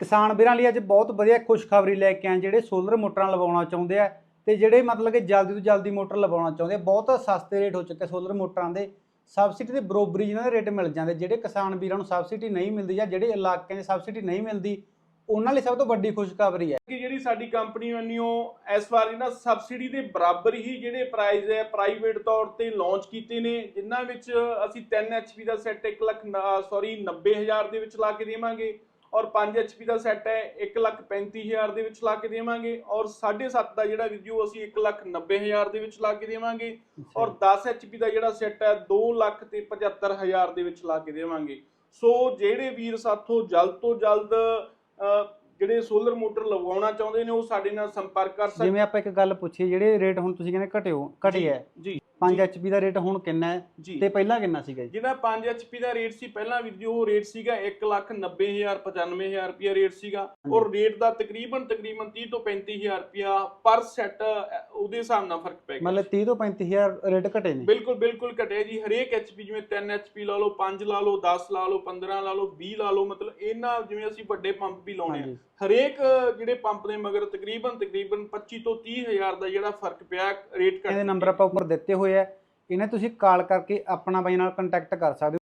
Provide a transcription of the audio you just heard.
ਕਿਸਾਨ ਵੀਰਾਂ ਲਈ ਅੱਜ ਬਹੁਤ ਵਧੀਆ ਖੁਸ਼ਖਬਰੀ ਲੈ ਕੇ ਆਏ ਜਿਹੜੇ ਸੋਲਰ ਮੋਟਰਾਂ ਲਵਾਉਣਾ ਚਾਹੁੰਦੇ ਆ ਤੇ ਜਿਹੜੇ ਮਤਲਬ ਕਿ ਜਲਦੀ ਤੋਂ ਜਲਦੀ ਮੋਟਰ ਲਵਾਉਣਾ ਚਾਹੁੰਦੇ ਆ, ਬਹੁਤ ਸਸਤੇ ਰੇਟ ਹੋ ਚੁੱਕੇ ਸੋਲਰ ਮੋਟਰਾਂ ਦੇ। ਸਬਸਿਡੀ ਦੇ ਬਰੋਬਰੀ ਜਿਹਨਾਂ ਦੇ ਰੇਟ ਮਿਲ ਜਾਂਦੇ, ਜਿਹੜੇ ਕਿਸਾਨ ਵੀਰਾਂ ਨੂੰ ਸਬਸਿਡੀ ਨਹੀਂ ਮਿਲਦੀ ਜਾਂ ਜਿਹੜੇ ਇਲਾਕਿਆਂ 'ਚ ਸਬਸਿਡੀ ਨਹੀਂ ਮਿਲਦੀ, ਉਹਨਾਂ ਲਈ ਸਭ ਤੋਂ ਵੱਡੀ ਖੁਸ਼ਖਬਰੀ ਹੈ। ਕਿ ਜਿਹੜੀ ਸਾਡੀ ਕੰਪਨੀ ਵੱਲੋਂ ਇਸ ਵਾਰੀ ਨਾ ਸਬਸਿਡੀ ਦੇ ਬਰਾਬਰ ਹੀ ਜਿਹੜੇ ਪ੍ਰਾਈਜ਼ ਹੈ ਪ੍ਰਾਈਵੇਟ ਤੌਰ ਤੇ ਲਾਂਚ ਕੀਤੇ ਨੇ, ਜਿਨ੍ਹਾਂ ਵਿੱਚ ਅਸੀਂ 3 HP ਦਾ ਸੈੱਟ 1 ਲੱਖ ਸੌਰੀ 90000 ਦੇ ਵਿੱਚ ਲਾ ਕੇ ਦੇਵਾਂਗੇ। ਔਰ 5 HP ਦਾ ਸੈੱਟ ਹੈ 1 ਲੱਖ 35000 ਦੇ ਵਿੱਚ ਲਾ ਕੇ ਦੇਵਾਂਗੇ ਔਰ 7.5 ਦਾ ਜਿਹੜਾ ਵੀਡੀਓ ਅਸੀਂ 1 ਲੱਖ 90000 ਦੇ ਵਿੱਚ ਲਾ ਕੇ ਦੇਵਾਂਗੇ ਔਰ 10 HP ਦਾ ਜਿਹੜਾ ਸੈੱਟ ਹੈ 2 ਲੱਖ ਤੇ 75000 ਦੇ ਵਿੱਚ ਲਾ ਕੇ ਦੇਵਾਂਗੇ। ਸੋ ਜਿਹੜੇ ਵੀਰ ਸਾਥੋਂ ਜਲਦ ਤੋਂ ਜਲਦ ਜਿਹੜੇ ਸੋਲਰ ਮੋਟਰ ਲਗਵਾਉਣਾ ਚਾਹੁੰਦੇ ਨੇ ਉਹ ਸਾਡੇ ਨਾਲ ਸੰਪਰਕ ਕਰ ਸਕਦੇ ਜਿਵੇਂ ਆਪਾਂ ਇੱਕ ਗੱਲ ਪੁੱਛੀ ਜਿਹੜੇ ਰੇਟ ਹੁਣ ਤੁਸੀਂ ਕਹਿੰਦੇ ਘਟਿਓ ਘਟੇ ਹੈ। ਜੀ 5 HP ਦਾ ਰੇਟ ਹੁਣ ਕਿੰਨਾ ਹੈ ਤੇ ਪਹਿਲਾਂ ਕਿੰਨਾ ਸੀਗਾ ਜੀ? ਜਿਹੜਾ 5 HP ਦਾ ਰੇਟ ਸੀ ਪਹਿਲਾਂ ਵੀਡੀਓ ਉਹ ਰੇਟ ਸੀਗਾ 190000 95000 ਰੁਪਿਆ ਰੇਟ ਸੀਗਾ। ਔਰ ਰੇਟ ਦਾ ਤਕਰੀਬਨ ਤਕਰੀਬਨ 30 ਤੋਂ 35000 ਰੁਪਿਆ ਪਰ ਸੈੱਟ ਉਹਦੇ ਹਿਸਾਬ ਨਾਲ ਫ਼ਰਕ ਪੈ ਗਿਆ ਮਤਲਬ 30 ਤੋਂ 35000 ਰੇਟ ਘਟੇ ਨੇ। ਬਿਲਕੁਲ ਬਿਲਕੁਲ ਘਟਿਆ ਜੀ। ਹਰੇਕ HP ਜਿਵੇਂ 3 HP ਲਾ ਲਓ 5 ਲਾ ਲਓ 10 ਲਾ ਲਓ 15 ਲਾ ਲਓ 20 ਲਾ ਲਓ ਮਤਲਬ ਇਹਨਾਂ ਜਿਵੇਂ ਅਸੀਂ ਵੱਡੇ ਪੰਪ ਵੀ ਲਾਉਣੇ ਆ। ਹਰੇਕ ਜਿਹੜੇ ਪੰਪ ਦੇ ਮਗਰ ਤਕਰੀਬਨ ਤਕਰੀਬਨ 25 ਤੋਂ 30 ਹਜ਼ਾਰ ਦਾ ਜਿਹੜਾ ਫ਼ਰਕ ਪਿਆ ਰੇਟ ਘੱਟ ਇਹਦੇ ਨੰਬਰ ਆਪਾਂ ਉੱਪਰ ਦਿੱਤੇ ਹੋਏ ਆ। ਇਹਨਾਂ ਤੁਸੀਂ ਕਾਲ ਕਰਕੇ ਆਪਣਾ ਬਾਈ ਨਾਲ ਕੰਟੈਕਟ ਕਰ ਸਕਦੇ